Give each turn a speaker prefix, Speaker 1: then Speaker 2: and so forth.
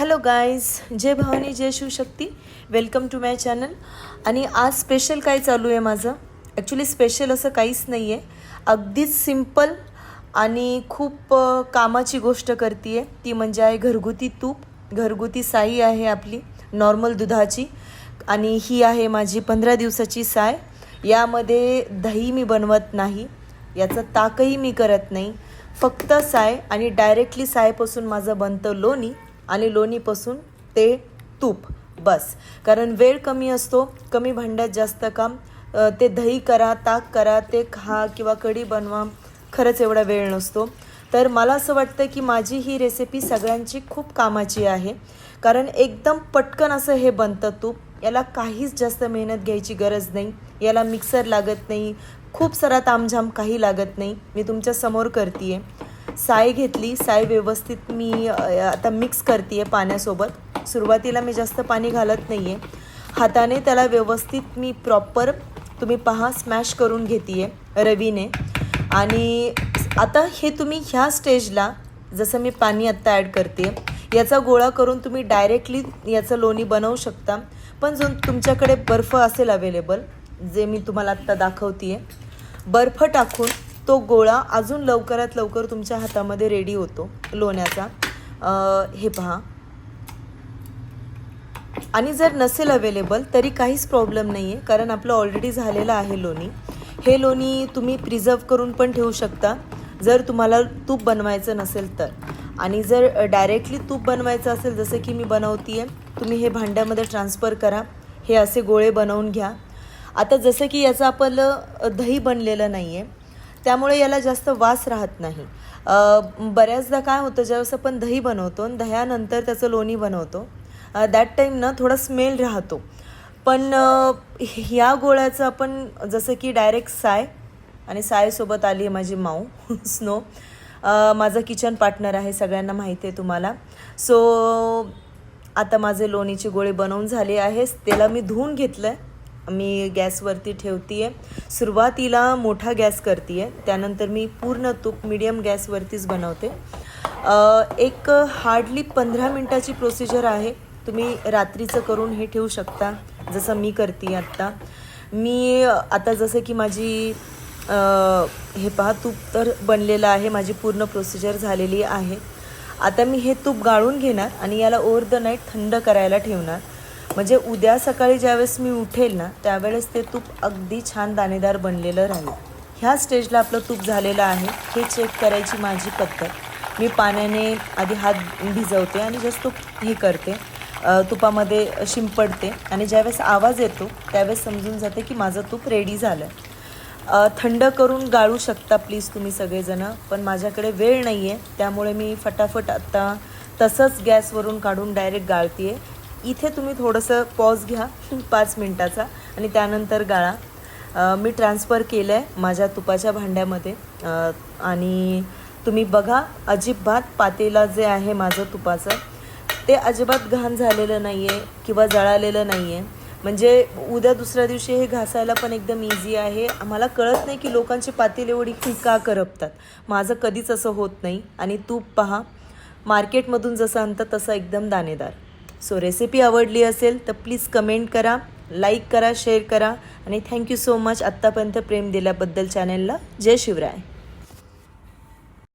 Speaker 1: Hello guys जय भवानी जय Shivshakti welcome to my channel आणि आज स्पेशल काय चालू आहे माझं? ॲक्च्युली स्पेशल असं काहीच नाही आहे अगदीच सिंपल आणि खूप कामाची गोष्ट करते आहे ती म्हणजे आहे घरगुती तूप. घरगुती साई आहे आपली नॉर्मल दुधाची. आणि ही आहे माझी पंधरा दिवसाची साय. यामध्ये दही मी बनवत नाही. याचं ताकही मी करत नाही. फक्त साय आणि डायरेक्टली सायपासून माझं बनतं लोणी. आणि लोणीपासून ते तूप. बस. कारण वेळ कमी असतो कमी भांड्यात जास्त काम ते दही करा ताक करा ते खा किंवा कढी बनवा खरंच एवढा वेळ नसतो. तर मला असं वाटतं की माझी ही रेसिपी सगळ्यांची खूप कामाची आहे. कारण एकदम पटकन असं हे बनतं तूप. याला काहीच जास्त मेहनत घ्यायची गरज नाही. याला मिक्सर लागत नाही. खूप सारा तामझाम काही लागत नाही. मी तुमच्यासमोर करते साय घेतली साय व्यवस्थित मी आता मिक्स करते आहे पाण्यासोबत. सुरुवातीला मी जास्त पाणी घालत नाही आहे हाताने त्याला व्यवस्थित मी प्रॉपर तुम्ही पहा स्मॅश करून घेते आहे रवीने. आणि आता हे तुम्ही ह्या स्टेजला जसं मी पाणी आत्ता ॲड करते याचा गोळा करून तुम्ही डायरेक्टली याचं लोणी बनवू शकता. पण जो तुमच्याकडे बर्फ असेल अवेलेबल जे मी तुम्हाला आत्ता दाखवते आहे बर्फ टाकून तो गोळा अजून लवकरात लवकर तुमच्या हातामध्ये रेडी होतो. लोण्याचा. हे पहा. आणि जर नसेल अवेलेबल तरी काहीच प्रॉब्लेम नाही आहे कारण आपलं ऑलरेडी झालेलं आहे लोणी. हे लोणी तुम्ही प्रिझर्व करून पण ठेवू शकता. जर तुम्हाला तूप बनवायचं नसेल तर. आणि जर डायरेक्टली तूप बनवायचं असेल जसं की मी बनवते तुम्ही हे भांड्यामध्ये ट्रान्सफर करा. हे असे गोळे बनवून घ्या. आता जसं की याचं आपलं दही बनलेलं नाही आहे त्यामुळे याला जास्त वास राहत नाही. बऱ्याचदा काय होतं ज्यावेळेस आपण दही बनवतो आणि दह्यानंतर त्याचं लोणी बनवतो दॅट टाईम ना थोडा स्मेल राहतो. पण ह्या गोळ्याचं आपण जसं की डायरेक्ट साय आणि सायसोबत आली आहे माझी माऊ स्नो. माझं किचन पार्टनर आहे सगळ्यांना माहिती आहे तुम्हाला. सो आता माझे लोणीची गोळे बनवून झाली आहेस त्याला मी धुवून घेतलं आहे मी गॅसवरती ठेवते आहे सुरुवातीला मोठा गॅस करते आहे त्यानंतर मी पूर्ण तूप मिडियम गॅसवरतीच बनवते. एक हार्डली पंधरा मिनटाची प्रोसिजर आहे. तुम्ही रात्रीचं करून हे ठेवू शकता जसं मी करते आत्ता. मी आता जसं की माझी हे पहा तूप तर बनलेलं आहे. माझी पूर्ण प्रोसिजर झालेली आहे. आता मी हे तूप गाळून घेणार आणि याला ओव्हर द नाईट थंड करायला ठेवणार. म्हणजे उद्या सकाळी ज्यावेळेस मी उठेल ना त्यावेळेस ते तूप अगदी छान दाणेदार बनलेलं राहील. ह्या स्टेजला आपलं तूप झालेलं आहे हे चेक करायची माझी पद्धत. मी पाण्याने आधी हात भिजवते आणि जस्ट तूप हे करते. तुपामध्ये शिंपडते आणि ज्यावेळेस आवाज येतो त्यावेळेस समजून जाते की माझं तूप रेडी झालं थंड करून गाळू शकता प्लीज तुम्ही सगळेजणं पण माझ्याकडे वेळ नाही आहे त्यामुळे मी फटाफट आत्ता तसंच गॅसवरून काढून डायरेक्ट गाळते आहे इथे तुम्ही थोडंसं पॉज घ्या पाच मिनटाचा आणि त्यानंतर गाळा. मी ट्रान्सफर केलं आहे माझ्या तुपाच्या भांड्यामध्ये. आणि तुम्ही बघा अजिबात पातेला जे आहे माझं तुपाचं ते अजिबात घाण झालेलं नाही आहे किंवा जळालेलं नाही आहे म्हणजे उद्या दुसऱ्या दिवशी हे घासायला पण एकदम इझी आहे. आम्हाला कळत नाही की लोकांची पातेल एवढी का करपतात. माझं कधीच असं होत नाही. आणि तूप पहा मार्केटमधून जसं आणतं तसं एकदम दाणेदार. सो रेसिपी आवडली असेल तर प्लीज कमेंट करा लाईक करा शेअर करा आणि थँक्यू सो मच आत्तापर्यंत प्रेम दिल्याबद्दल चॅनेलला जय शिवराय